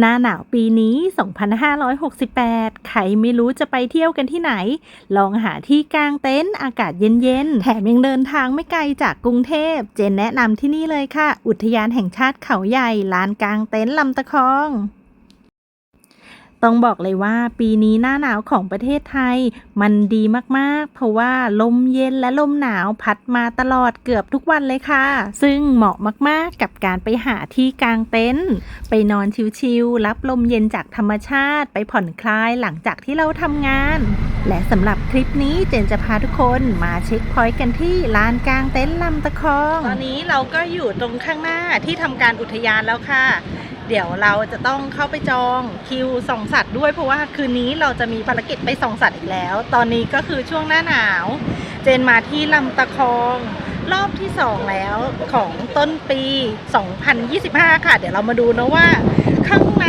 หน้าหนาวปีนี้ 2568 ใครไม่รู้จะไปเที่ยวกันที่ไหน ลองหาที่กางเต็นท์อากาศเย็นๆ แถมยังเดินทางไม่ไกลจากกรุงเทพ เจนแนะนำที่นี่เลยค่ะ อุทยานแห่งชาติเขาใหญ่ ลานกางเต็นท์ลำตะคอง ต้องบอกเลยว่าปีนี้หน้าหนาวของประเทศไทย มันดีมากๆ เพราะว่าลมเย็นและลมหนาวพัดมาตลอดเกือบทุกวันเลยค่ะ ซึ่งเหมาะมากๆกับการไปหาที่กางเต็นท์ไปนอนชิลๆรับลมเย็นจากธรรมชาติ ไปผ่อนคลายหลังจากที่เราทำงาน และสำหรับคลิปนี้เจนจะพาทุกคนมาเช็คพอยต์กันที่ลานกางเต็นท์ลำตะคอง ตอนนี้เราก็อยู่ตรงข้างหน้าที่ทำการอุทยานแล้วค่ะ เดี๋ยวเราจะต้องเข้าไปจองคิวส่องสัตว์ด้วยเพราะว่าคืนนี้เราจะมีภารกิจไปส่องสัตว์อีกแล้ว ตอนนี้ก็คือช่วงหน้าหนาว เจนมาที่ลำตะคองรอบที่ 2 แล้วของต้นปี 2025 ค่ะ เดี๋ยวเรามาดูนะว่า ข้างใน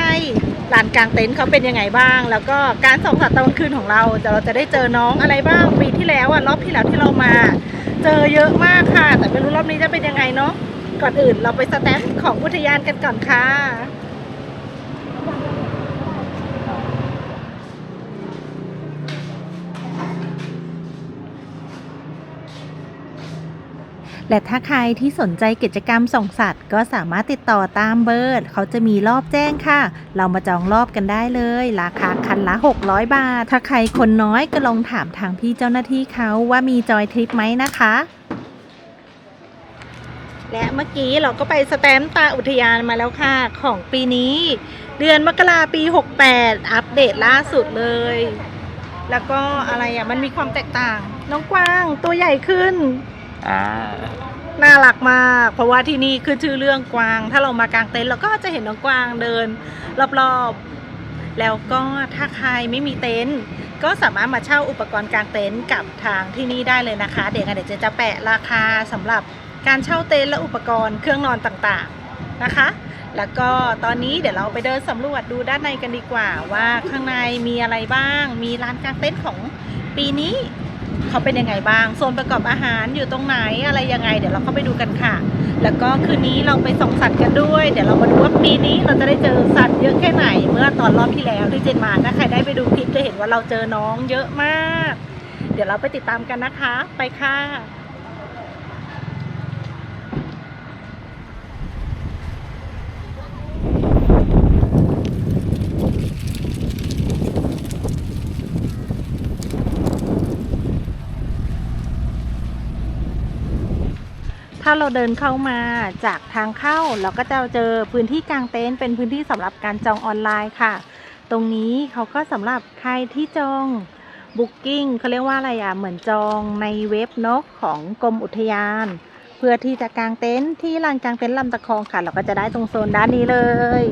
ลานกลางเต็นท์เขาเป็นยังไงบ้าง แล้วก็การส่องสัตว์ตอนคืนของเราจะเราจะได้เจอน้องอะไรบ้างปีที่แล้วอะรอบที่แล้วที่เรามา เจอเยอะมากค่ะ แต่ไม่รู้รอบนี้จะเป็นยังไงเนาะ ก่อนอื่นเราไปสแตมป์ของอุทยานกันก่อนค่ะและถ้าใครที่สนใจกิจกรรมส่องสัตว์ ก็สามารถติดต่อตามเบอร์เขาจะมีรอบแจ้งค่ะ เรามาจองรอบกันได้เลย ราคาคันละ 600 บาท ถ้าใครคนน้อยก็ลองถามทางพี่เจ้าหน้าที่เขาว่ามีจอยทริปไหมนะคะ และเมื่อกี้เราก็ไปสแตมป์ตาอุทยานมาแล้วค่ะ ของปีนี้ เดือนมกราปี 68 อัปเดตล่าสุดเลย แล้วก็อะไรอะ มันมีความแตกต่าง น้องกวางตัวใหญ่ขึ้น อ่า น่ารักมาก เพราะว่าที่นี่คือชื่อเรื่องกวาง ถ้าเรามากางเต็นท์เราก็จะเห็นน้องกวางเดิน รอบๆ แล้วก็ถ้าใครไม่มีเต็นท์ก็สามารถมาเช่าอุปกรณ์กางเต็นท์กับทางที่นี่ได้เลยนะคะ เดี๋ยวกันเดี๋ยวเจะจะแปะราคาสำหรับ การเช่าเต็นท์และอุปกรณ์เครื่องนอนต่างๆนะคะ แล้วก็ตอนนี้เดี๋ยวเราไปเดินสำรวจดูด้านในกันดีกว่า ว่าข้างในมีอะไรบ้าง มีร้านกางเต็นท์ของปีนี้เขาเป็นยังไงบ้างโซนประกอบอาหารอยู่ตรงไหนอะไรยังไง เดี๋ยวเราเข้าไปดูกันค่ะ แล้วก็คืนนี้เราไปส่องสัตว์กันด้วย เดี๋ยวเรามาดูว่าปีนี้เราจะได้เจอสัตว์เยอะแค่ไหน เมื่อตอนรอบที่แล้วที่เจนมาถ้าใครได้ไปดูคลิปจะเห็นว่าเราเจอน้องเยอะมาก เดี๋ยวเราไปติดตามกันนะคะ ไปค่ะ ถ้าเราเดินเข้ามาจากทางเข้าเราก็จะเจอพื้นที่กลางเต็นท์เป็นพื้นที่สำหรับการจองออนไลน์ค่ะ ตรงนี้เขาก็สำหรับใครที่จองบุ๊กิ้งเขาเรียกว่าอะไรอะเหมือนจองในเว็บนกของกรมอุทยาน เพื่อที่จะกางเต็นท์ที่ลานกางเต็นท์ลำตะคองค่ะ เราก็จะได้ตรงโซนด้านนี้เลย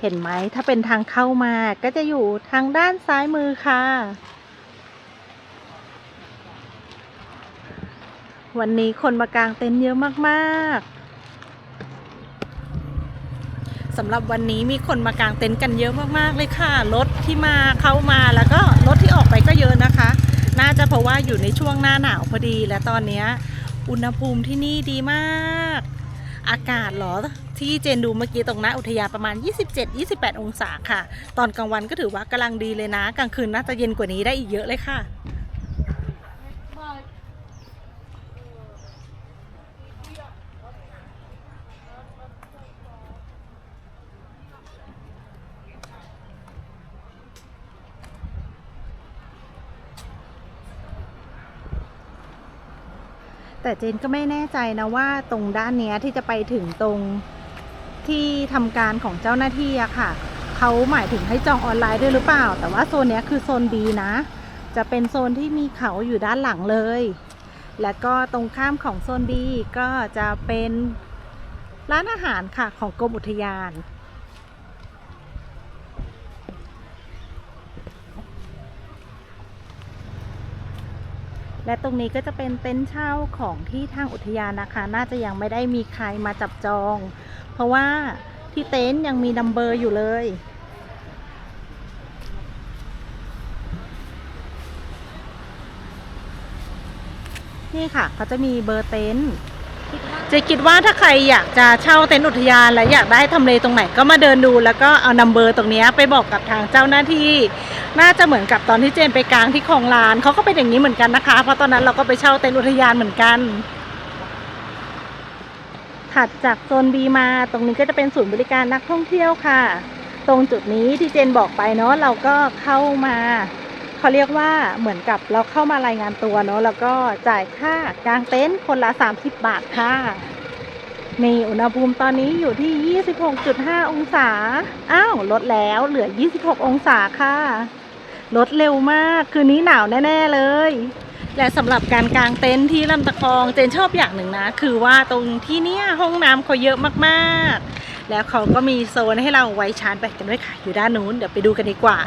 เห็นไหมถ้าเป็นทางเข้ามาก็จะอยู่ทางด้านซ้ายมือค่ะ วันนี้คนมากางเต็นท์เยอะมากๆสำหรับวันนี้มีคนมากางเต็นท์กันเยอะมากๆเลยค่ะ รถที่มาเข้ามาแล้วก็รถที่ออกไปก็เยอะนะคะ น่าจะเพราะว่าอยู่ในช่วงหน้าหนาวพอดีและตอนนี้อุณหภูมิที่นี่ดีมาก อากาศหรอที่เจนดูเมื่อกี้ตรงหน้าอุทยาประมาณ 27-28 องศาค่ะ ตอนกลางวันก็ถือว่ากำลังดีเลยนะ กลางคืนน่าจะเย็นกว่านี้ได้อีกเยอะเลยค่ะ แต่เจนก็ไม่แน่ใจนะว่าตรงด้านเนี้ยที่จะไปถึงตรงที่ทำการของเจ้าหน้าที่อะค่ะ เขาหมายถึงให้จองออนไลน์ด้วยหรือเปล่า แต่ว่าโซนเนี้ยคือโซน B นะ จะเป็นโซนที่มีเขาอยู่ด้านหลังเลย แล้วก็ตรงข้ามของโซน B ก็จะเป็นร้านอาหารค่ะของกรมอุทยาน และตรงนี้ก็จะเป็นเต็นท์เช่าของที่ทางอุทยานนะคะ น่าจะยังไม่ได้มีใครมาจับจอง เพราะว่าที่เต็นท์ยังมีนัมเบอร์อยู่เลยนี่ค่ะเขาจะมีเบอร์เต็นท์ เจะคิดว่าถ้าใครอยากจะเช่าเต็นท์อุทยานและอยากได้ทำเลตรงไหนก็มาเดินดู แล้วก็เอานัมเบอร์ตรงนี้ไปบอกกับทางเจ้าหน้าที่ น่าจะเหมือนกับตอนที่เจนไปกลางที่คลองลานเขาก็เป็นอย่างนี้เหมือนกันนะคะ เพราะตอนนั้นเราก็ไปเช่าเต็นท์อุทยานเหมือนกัน ถัดจากโซน B มาตรงนี้ก็จะเป็นศูนย์บริการนักท่องเที่ยวค่ะ ตรงจุดนี้ที่เจนบอกไปเนาะเราก็เข้ามา เขาเรียกว่าเหมือนกับเราเข้ามารายงานตัวเนาะแล้วก็จ่ายค่ากางเต็นท์คนละ 30 บาทค่ะนี่อุณหภูมิตอนนี้อยู่ที่ 26.5 องศา อ้าวลดแล้วเหลือ 26 องศาค่ะ ลดเร็วมาก คืนนี้หนาวแน่ ๆ เลย และสำหรับการกางเต็นท์ที่ลำตะคองเจนชอบอย่างหนึ่งนะ คือว่าตรงที่เนี้ยห้องน้ำเขาเยอะมากๆ แล้วเขาก็มีโซนให้เราไว้ชาร์จแบตกันด้วยค่ะ อยู่ด้านนู้น เดี๋ยวไปดูกันดีกว่า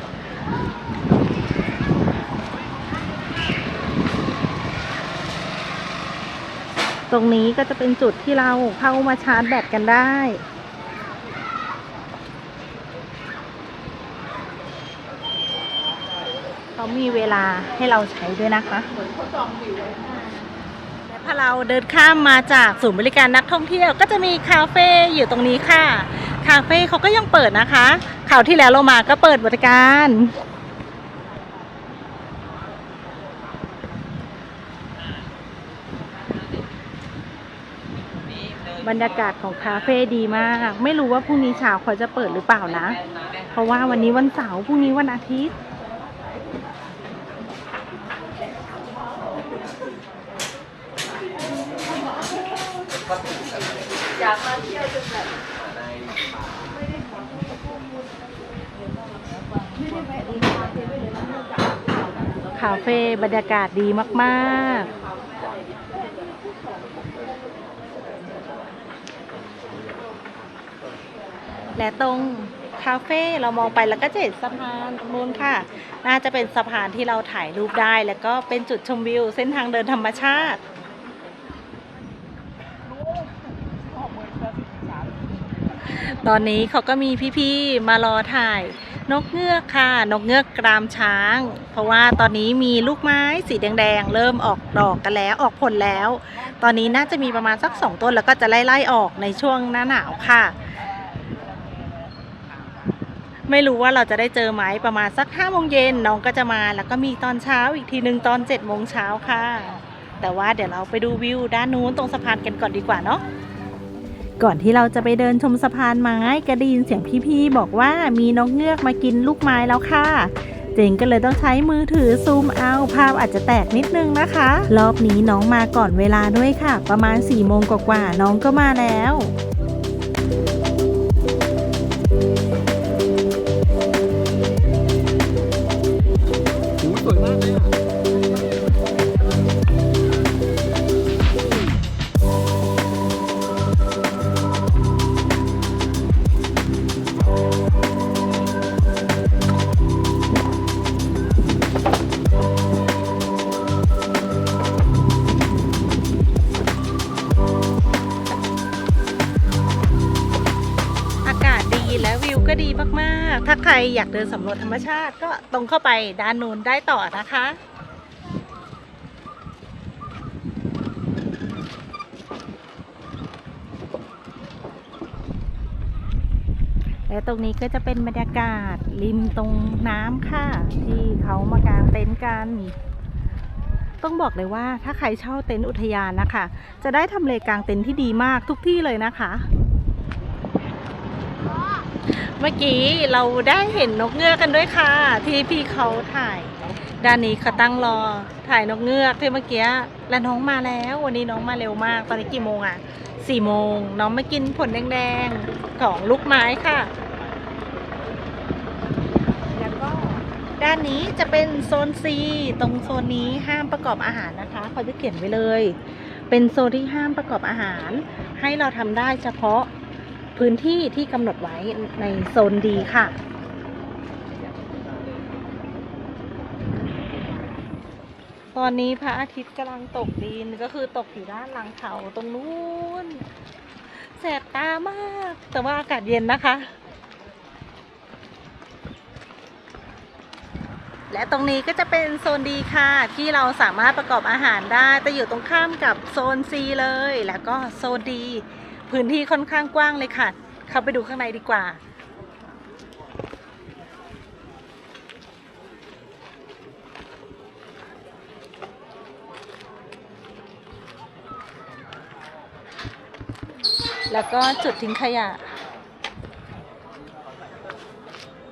ตรงนี้ก็จะเป็นจุดที่เราเข้ามาชาร์จแบตกันได้ เขามีเวลาให้เราใช้ด้วยนะคะและพอเราเดินข้ามมาจากศูนย์บริการนักท่องเที่ยว ก็จะมีคาเฟ่อยู่ตรงนี้ค่ะ คาเฟ่เขาก็ยังเปิดนะคะข่าวที่แล้วเรามาก็เปิดบริการ บรรยากาศของคาเฟ่ดีมาก ไม่รู้ว่าพรุ่งนี้เช้าเขาจะเปิดหรือเปล่านะ เพราะว่าวันนี้วันเสาร์พรุ่งนี้วันอาทิตย์คาเฟ่บรรยากาศดีมาก ๆ และตรงคาเฟ่เรามองไปแล้วก็จะเห็นสะพานตรงนู้นค่ะ น่าจะเป็นสะพานที่เราถ่ายรูปได้ แล้วก็เป็นจุดชมวิว เส้นทางเดินธรรมชาติ ตอนนี้เขาก็มีพี่ๆ มารอถ่าย นกเงือกค่ะ นกเงือกกรามช้าง เพราะว่าตอนนี้มีลูกไม้สีแดงๆ เริ่มออกดอกกันแล้วออกผลแล้ว ตอนนี้น่าจะมีประมาณสักสองต้นแล้วก็จะไล่ๆออกในช่วงหน้าหนาวค่ะ ไม่รู้ว่าเราจะได้เจอไหมประมาณสักห้าโมงเย็นน้องก็จะมาแล้วก็มีตอนเช้าอีกทีหนึ่งตอนเจ็ดโมงเช้าค่ะ แต่ว่าเดี๋ยวเราไปดูวิวด้านนู้นตรงสะพานกันก่อนดีกว่าเนาะก่อนที่เราจะไปเดินชมสะพานไม้ก็ได้ยินเสียงพี่ๆบอกว่ามีนกเงือกมากินลูกไม้แล้วค่ะเจงก็เลยต้องใช้มือถือซูมเอาภาพอาจจะแตกนิดนึงนะคะ รอบนี้น้องมาก่อนเวลาด้วยค่ะ ประมาณ4ี่โมงกว่าๆน้องก็มาแล้ว รอยากเดินสำรวจธรรมชาติก็ตรงเข้าไปด้านนู้นได้ต่อนะคะ และตรงนี้ก็จะเป็นบรรยากาศริมตรงน้ำค่ะ ที่เขามากางเต็นท์กันต้องบอกเลยว่าถ้าใครเช่าเต็นท์อุทยานนะคะ จะได้ทำเลกางเต็นท์ที่ดีมากทุกที่เลยนะคะ เมื่อกี้เราได้เห็นนกเงือกกันด้วยค่ะ ที่พี่เขาถ่ายด้านนี้เขาตั้งรอถ่ายนกเงือกที่เมื่อกี้และน้องมาแล้ว วันนี้น้องมาเร็วมาก ตอนนี้กี่โมงอะสี่โมงน้องมากินผลแดงๆของลูกไม้ค่ะ แล้วก็ด้านนี้จะเป็นโซน C ตรงโซนนี้ห้ามประกอบอาหารนะคะเขาจะเขียนไว้เลย เป็นโซนที่ห้ามประกอบอาหาร ให้เราทำได้เฉพาะ พื้นที่ที่กำหนดไว้ในโซนดีค่ะ ตอนนี้พระอาทิตย์กำลังตกดินก็คือตกอยู่ด้านหลังเขาตรงนู้นแสบตามาก แต่ว่าอากาศเย็นนะคะ และตรงนี้ก็จะเป็นโซนดีค่ะ ที่เราสามารถประกอบอาหารได้ แต่อยู่ตรงข้ามกับโซน C เลย แล้วก็โซนดี พื้นที่ค่อนข้างกว้างเลยค่ะ เข้าไปดูข้างในดีกว่าแล้วก็จุดทิ้งขยะ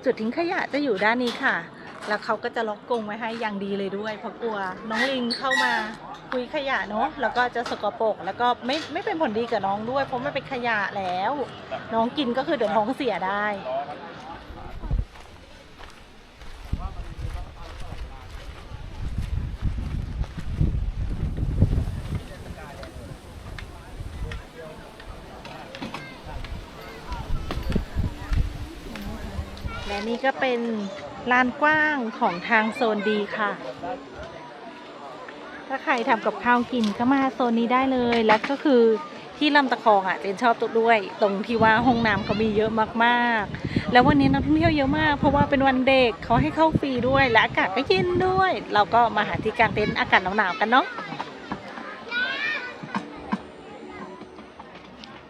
จุดทิ้งขยะจะอยู่ด้านนี้ค่ะ แล้วเขาก็จะล็อกกรงไว้ให้อย่างดีเลยด้วย เพราะกลัวน้องลิงเข้ามา คุยขยะเนาะแล้วก็จะสกปรกแล้วก็ไม่ไม่เป็นผลดีกับน้องด้วย เพราะมันเป็นขยะแล้ว น้องกินก็คือเดี๋ยวท้องเสียได้และนี่ก็เป็นลานกว้างของทางโซนดีค่ะ ถ้าใครทำกับข้าวกินก็มาโซนนี้ได้เลย แล้วก็คือที่ลำตะคองอะเจนชอบตัวด้วย ตรงที่ว่าห้องน้ำเขามีเยอะมากๆ แล้ววันนี้นักท่องเที่ยวเยอะมาก เพราะว่าเป็นวันเด็กเขาให้เข้าฟรีด้วย และอากาศก็เย็นด้วย เราก็มาหาที่กางเต็นท์อากาศหนาวๆกันเนาะ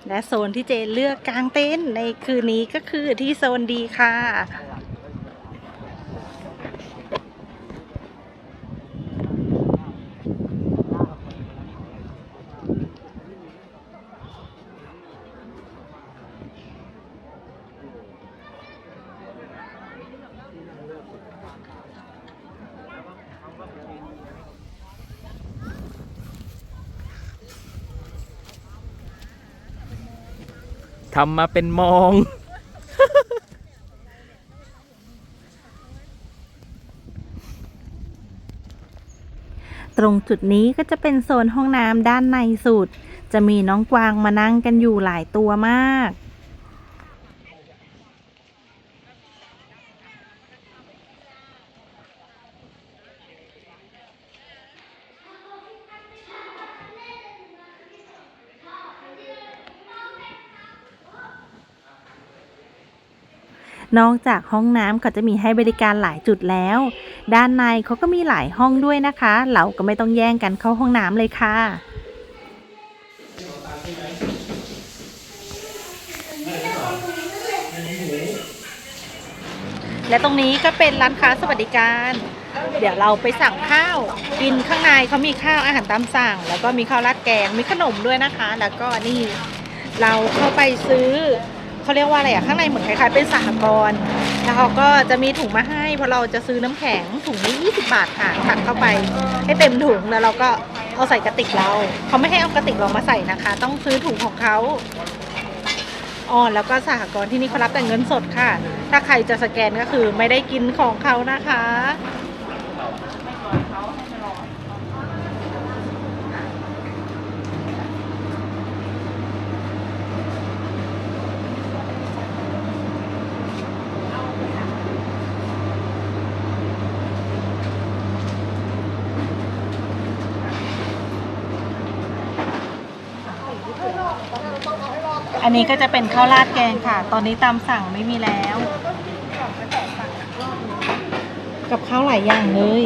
และโซนที่เจนเลือกกางเต็นท์ในคืนนี้ก็คือที่โซนดีค่ะ ทำมาเป็นมอง ตรงจุดนี้ก็จะเป็นโซนห้องน้ำด้านในสุด จะมีน้องกวางมานั่งกันอยู่หลายตัวมาก นอกจากห้องน้ำเขาจะมีให้บริการหลายจุดแล้ว ด้านในเขาก็มีหลายห้องด้วยนะคะ เราก็ไม่ต้องแย่งกันเข้าห้องน้ำเลยค่ะและตรงนี้ก็เป็นร้านค้าสวัสดิการ เดี๋ยวเราไปสั่งข้าวกินข้างในเขามีข้าวอาหารตามสั่ง แล้วก็มีข้าวราดแกงมีขนมด้วยนะคะ แล้วก็นี่เราเข้าไปซื้อ เขาเรียกว่าอะไรอะข้างในเหมือนคล้ายๆเป็นสหกรณ์แล้วเขาก็จะมีถุงมาให้เพราะเราจะซื้อน้ำแข็งถุงนี้20 บาทค่ะตักเข้าไป ให้เต็มถุงแล้วเราก็เอาใส่กระติกเราเขาไม่ให้เอากระติกเรามาใส่นะคะ ต้องซื้อถุงของเขาอ๋อแล้วก็สหกรณ์ที่นี่เขารับแต่เงินสดค่ะ ถ้าใครจะสแกนก็คือไม่ได้กินของเขานะคะ อันนี้ก็จะเป็นข้าวราดแกงค่ะ ตอนนี้ตามสั่งไม่มีแล้ว กับข้าวหลายอย่างเลย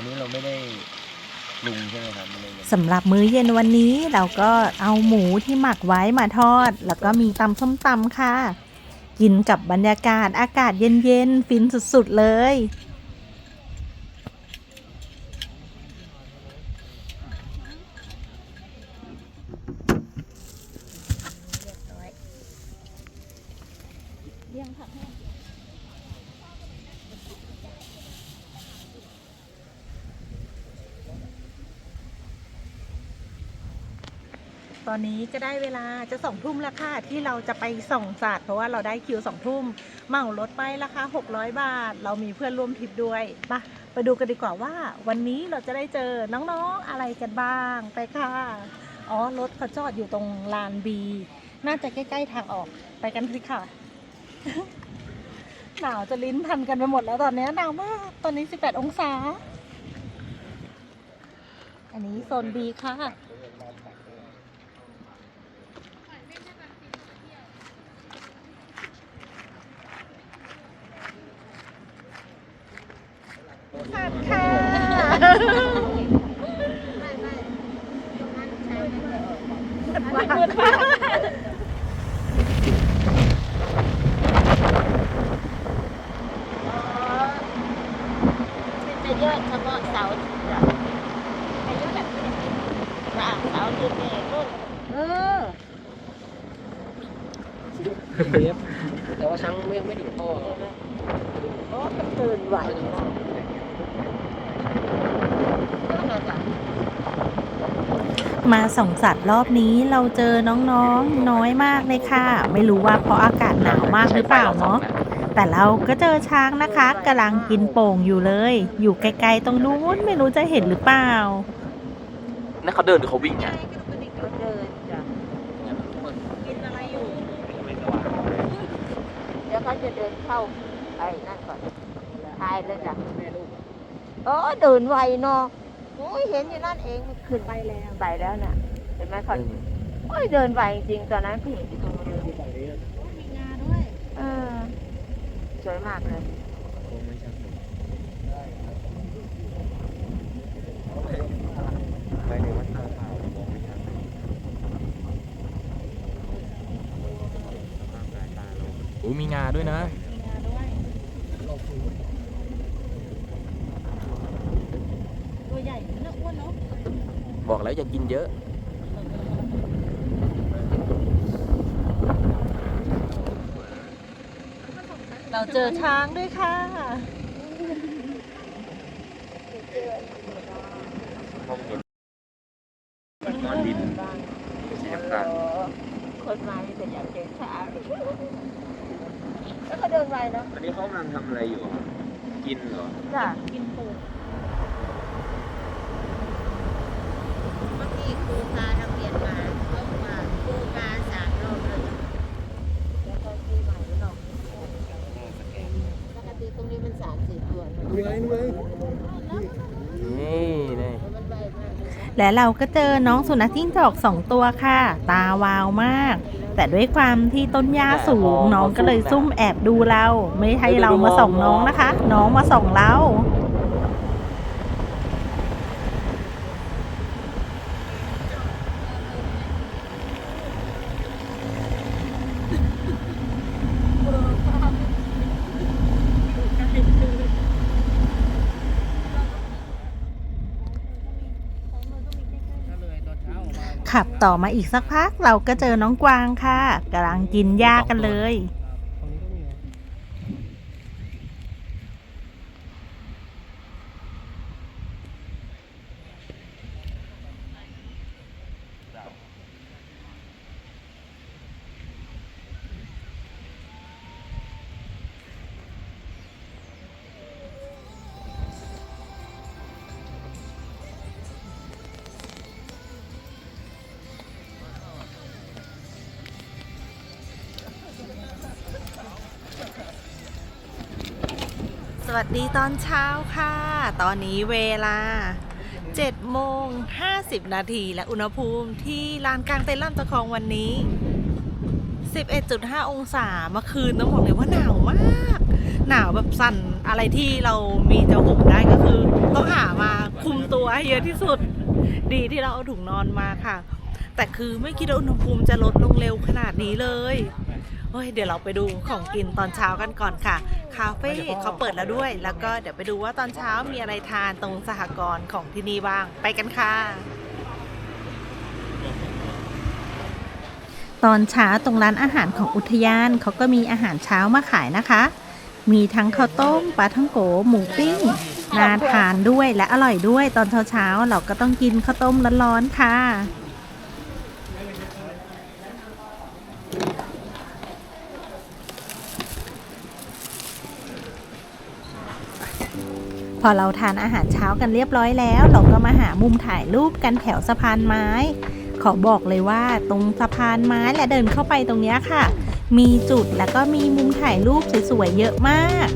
อันนี้เราไม่ได้ปรุงใช่ไหมครับไม่ได้สำหรับมื้อเย็นวันนี้เราก็เอาหมูที่หมักไว้มาทอด แล้วก็มีตำส้มตำค่ะ กินกับบรรยากาศอากาศเย็นๆ ฟินสุดๆเลย อนนี้ก็ได้เวลาจะสองทุ่มแล้วค่ะ ที่เราจะไปส่องสัตว์เพราะว่าเราได้คิวสองทุ่มเหมารถไปราคา600 บาท เรามีเพื่อนร่วมทริปด้วยไปะไปดูกันดีกว่าว่า วันนี้เราจะได้เจอน้องๆอะไรกันบ้างไปค่ะ อ๋อรถเขาจอดอยู่ตรงลานบี น่าจะใกล้ๆทางออกไปกันสิค่ะ หนาวจะลิ้นพันกันไปหมดแล้วตอนนี้หนาวมากตอนนี้ 18 องศา อันนี้โซนบีค่ะ สัตว์ค่ะจะเยอะเฉพาะเสาร์อาทิตย์อะจะเยอะแบบนี้จ้ะเสาร์อาทิตย์นี่รุ่นเออแต่ว่าช้างไม่ยังไม่ถึงพ่อโอ้มันตื่นไหวนะนั่นแหละ มาส่องสัตว์รอบนี้เราเจอน้องๆน้อยมากเลยค่ะ ไม่รู้ว่าเพราะอากาศหนาวมากหรือเปล่าเนาะแต่เราก็เจอช้างนะคะกำลังกินโป่งอยู่เลย อยู่ไกลๆตรงนู้นไม่รู้จะเห็นหรือเปล่านั่นเขาเดินหรือเขาวิ่งอะก็เดินจ้ะกินอะไรอยู่เดี๋ยวเขาจะเดินเข้าไอ้นั่นก่อนทายเลยจ้ะ โอ้เดินไวเนาะโอ้ยเห็นอยู่นั่นเองมันขึ้นไปแล้วไปแล้วน่ะ เห็นไหมเขาโอ้ยเดินไวจริงๆตอนนั้นพี่เห็นที่ตรงนู้นมีงาด้วยเออสวยมากเลยไปในวัดตาเปล่ามองไม่ชัดเลยสภาพสายตาเราโอ้มีงาด้วยนะมีงาด้วยตัว ใหญ่เนื้ออ้วนเนาะบอกแล้วอย่ากินเยอะ เราเจอช้างด้วยค่ะ ห้องรถนอนดินสีน้ำตาล คนมานี่แต่อยากเจอช้างแล้วก็เดินไวเนาะ อันนี้เขากำลังทำอะไรอยู่ กินเหรอ จ้ะ กินปู เมื่อกี้ครูพานักเรียนมาเขามาครูมาสามรอบเลยแล้วก็ที่ใหม่เนาะปกติตรงนี้มันสามสี่ ตัวเนอะนี่ไงนี่ไงนี่นี่มันไวมากเลยนะและเราก็เจอน้องสุนัขจิ้งจอกสองตัวค่ะ ตาวาวมาก แต่ด้วยความที่ต้นหญ้าสูงน้องก็เลยซุ่มแอบดูเรา ไม่ให้เรามาส่องน้องนะคะ น้องมาส่องเรา ขับต่อมาอีกสักพักเราก็เจอน้องกวางค่ะกำลังกินหญ้ากันเลย วัสดีตอนเช้าค่ะ ตอนนี้เวลา7โมง50 นาทีและอุณหภูมิที่ลานกลางเต็นท์ลำตะคองวันนี้ 11.5 องศาเมื่อคืนต้องบอกเลยว่าหนาวมาก หนาวแบบสั่นอะไรที่เรามีจะห่มได้ก็คือ ต้องหามาคุมตัวให้เยอะที่สุด ดีที่เราเอาถุงนอนมาค่ะ แต่คือไม่คิดว่าอุณหภูมิจะลดลงเร็วขนาดนี้เลยเฮ้ยเดี๋ยวเราไปดูของกินตอนเช้ากันก่อนค่ะาเฟ่เขาเปิดแล้วด้วย แล้วก็เดี๋ยวไปดูว่าตอนเช้ามีอะไรทานตรงสหกรณ์ของที่นี่บ้าง ไปกันค่ะ ตอนเช้าตรงร้านอาหารของอุทยานเขาก็มีอาหารเช้ามาขายนะคะ มีทั้งข้าวต้มปลาท่องโกหมูปิ้งน่าทานด้วยและอร่อยด้วยตอนเช้าๆเราก็ต้องกินข้าวต้มร้อนๆค่ะ พอเราทานอาหารเช้ากันเรียบร้อยแล้ว เราก็มาหามุมถ่ายรูปกันแถวสะพานไม้ ขอบอกเลยว่าตรงสะพานไม้และเดินเข้าไปตรงนี้ค่ะ มีจุดแล้วก็มีมุมถ่ายรูปสวยๆเยอะมาก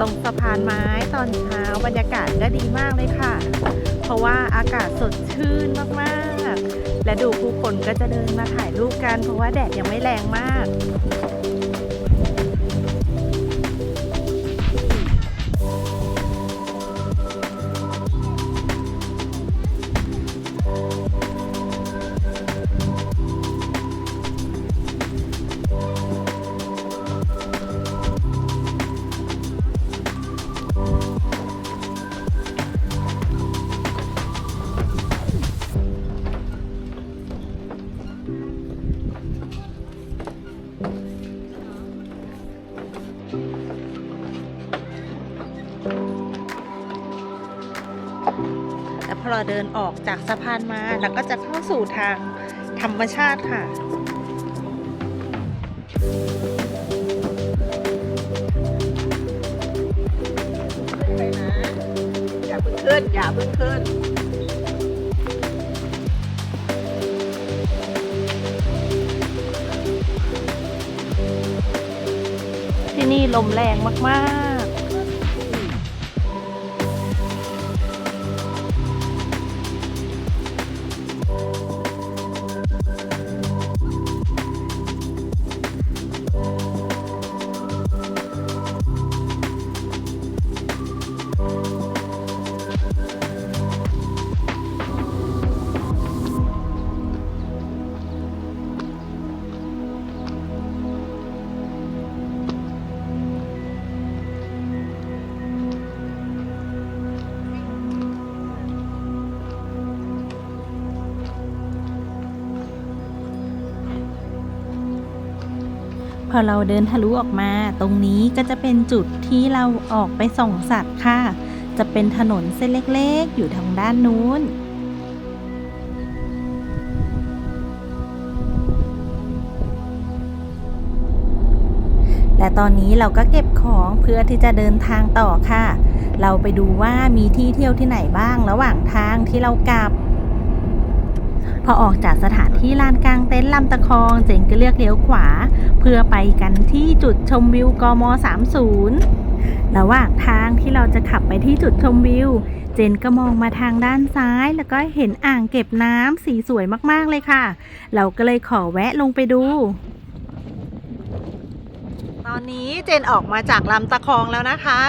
ตรงสะพานไม้ตอนเช้าบรรยากาศก็ดีมากเลยค่ะ เพราะว่าอากาศสดชื่นมากๆ และดูผู้คนก็จะเดินมาถ่ายรูปกัน เพราะว่าแดดยังไม่แรงมาก อเราเดินออกจากสะพานมาแล้วก็จะเข้าสู่ทางธรรมชาติค่ะไปนะอย่าเพิ่งขึ้นอย่าเพิ่งขึ้นที่นี่ลมแรงมาก พอเราเดินทะลุออกมา ตรงนี้ก็จะเป็นจุดที่เราออกไปส่องสัตว์ค่ะ จะเป็นถนนเส้นเล็กๆ อยู่ทางด้านนู้นและตอนนี้เราก็เก็บของเพื่อที่จะเดินทางต่อค่ะ เราไปดูว่ามีที่เที่ยวที่ไหนบ้างระหว่างทางที่เรากลับ อออกจากสถานที่ลานกลางเต็นท์ลำตะคอง เจงก็เลือกเลี้ยวขวา เพื่อไปกันที่จุดชมวิวกม 30 ระหว่างทางที่เราจะขับไปที่จุดชมวิว เจนก็มองมาทางด้านซ้าย แล้วก็เห็นอ่างเก็บน้ำสีสวยมากๆเลยค่ะ เราก็เลยขอแวะลงไปดู อนนี้เจนออกมาจากลำตะคองแล้วนะคะ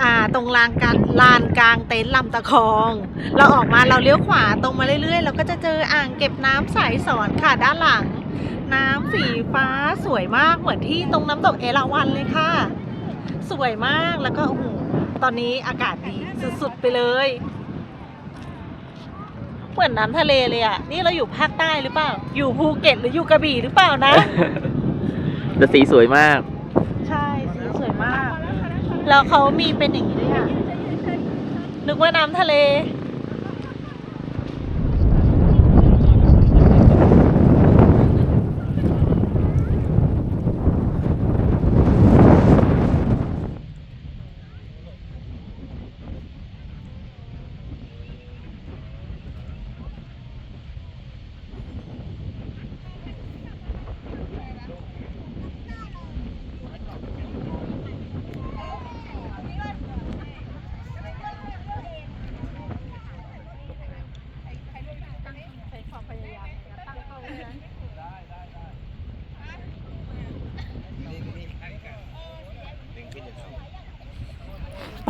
อ่า ตรงลานกลางลานกลางเต็นท์ลำตะคอง เราออกมาเราเลี้ยวขวาตรงมาเรื่อยๆ เราก็จะเจออ่างเก็บน้ำใสสอนค่ะด้านหลัง น้ำสีฟ้าสวยมากเหมือนที่ตรงน้ำตกเอราวัณเลยค่ะ สวยมากแล้วก็โอ้โหตอนนี้อากาศดีสุดๆไปเลย เหมือนน้ำทะเลเลยอะ นี่เราอยู่ภาคใต้หรือเปล่า อยู่ภูเก็ตหรืออยู่กระบี่หรือเปล่านะ แต่สีสวยมาก ใช่สีสวยมาก แล้วเขามีเป็นอย่างนี้ด้วยอะนึกว่าน้ำทะเล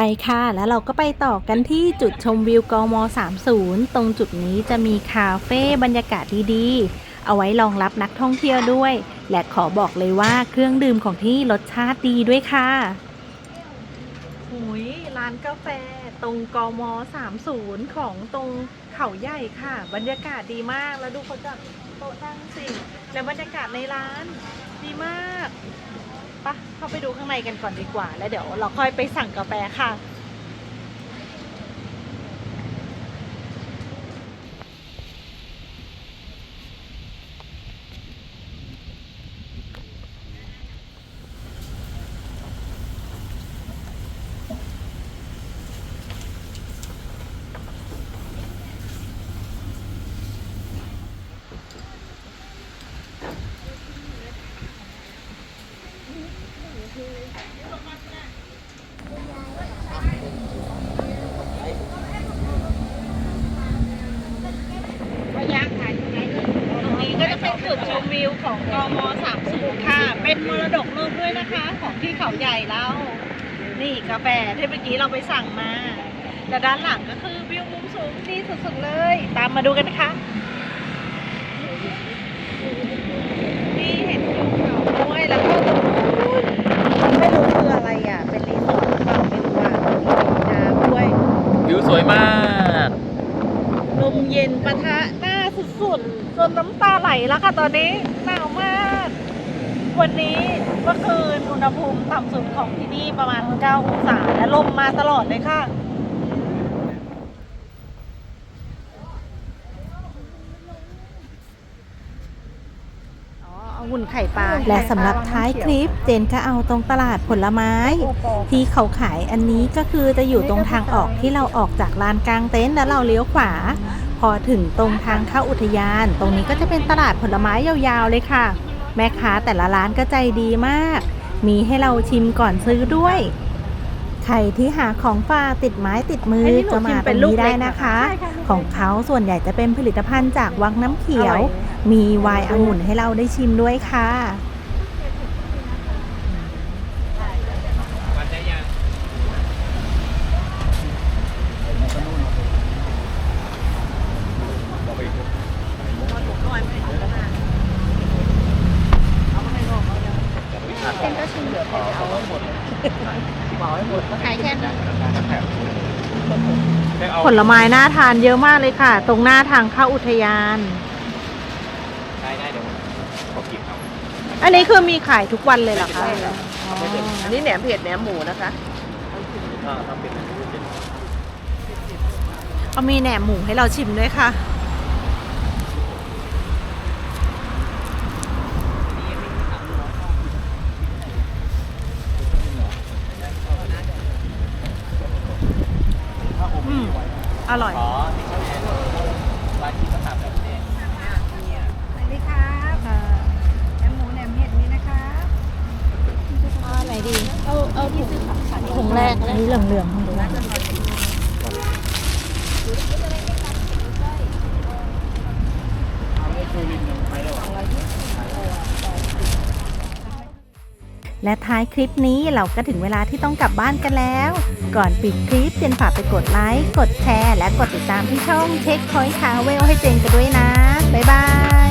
ไปค่ะ แล้วเราก็ไปต่อกันที่จุดชมวิวกม 30 ตรงจุดนี้จะมีคาเฟ่บรรยากาศดีๆ เอาไว้รองรับนักท่องเที่ยวด้วย และขอบอกเลยว่าเครื่องดื่มของที่รสชาติดีด้วยค่ะหุยร้านกาแฟตรงกม 30 ของตรงเขาใหญ่ค่ะ บรรยากาศดีมากแล้วดูเขาจัดโต๊ะนั่งสิ และบรรยากาศในร้านดีมาก ปะเข้าไปดูข้างในกันก่อนดีกว่า แล้วเดี๋ยวเราค่อยไปสั่งกาแฟค่ะ วิวของกม30ค่ะ เป็นมรดกโลกด้วยนะคะ ของที่เขาใหญ่เรานี่กาแฟที่เมื่อกี้เราไปสั่งมาแต่ด้านหลังก็คือวิวมุมสูงดีสุดๆเลย ตามมาดูกันนะคะนี่เห็นภูเขาด้วยแล้วก็ตรงนู้นไม่รู้คืออะไรอะ เป็นรีสอร์ทหรือเปล่าไม่รู้อะมีน้ำด้วยวิวสวยมากลมเย็นปะทะหน้าสุดๆจนน้ำตาไหลแล้วค่ะตอนนี้หนาวมาก วันนี้เมื่อคืนอุณหภูมิต่ำสุดของที่นี่ประมาณ 9 องศาและลมมาตลอดเลยค่ะอ๋อเอาหุ่นไข่ปลาและสำหรับท้ายคลิปเจนก็เอาตรงตลาดผลไม้ ที่เขาขายอันนี้ก็คือจะอยู่ตรงทางออกที่เราออกจากลานกลางเต็นท์แล้วเราเลี้ยวขวา พอถึงตรงทางเข้าอุทยาน ตรงนี้ก็จะเป็นตลาดผลไม้ยาวๆเลยค่ะ แม่ค้าแต่ละร้านก็ใจดีมาก มีให้เราชิมก่อนซื้อด้วย ใครที่หาของฝากติดไม้ติดมือไอ้ที่หนูก็มาชิมตเป็รนงลูกนี้ได้เล็กนะคะใช่ค่ะของเขาส่วนใหญ่จะเป็นผลิตภัณฑ์จากวังน้ำเขียวอร่อยมีไวน์องุ่นให้เราได้ชิมด้วยค่ะ ขายแค่นั้น ผ ลไม้น่าทานเยอะมากเลยค่ะ ตรงหน้าทางเข้าอุทยาน ได้ได้เดี๋ยวขอกินเอาอันนี้คือมีขายทุกวันเลยเหรอคะอันนี้แหนมเผ็ดแหนมหมูนะคะถ้าถ้าเป็นอันนี้เป็นเขามีแหนมหมูให้เราชิมด้วยค่ะ อืม อร่อยอ๋อที่เขาเรียกร้านที่เขาทำแบบนี้สวัสดีครับแหนมหมูแหนมเห็ดนี่นะครับอะไรดี เอา เอาถุงแรกอันนี้เหลืองเหลืองๆถุ และท้ายคลิปนี้เราก็ถึงเวลาที่ต้องกลับบ้านกันแล้ว ก่อนปิดคลิปเจนฝากไปกดไลค์ กดแชร์ และกดติดตามที่ช่องเท็คพอยต์คาเวลให้เจนกันด้วยนะ บ๊ายบาย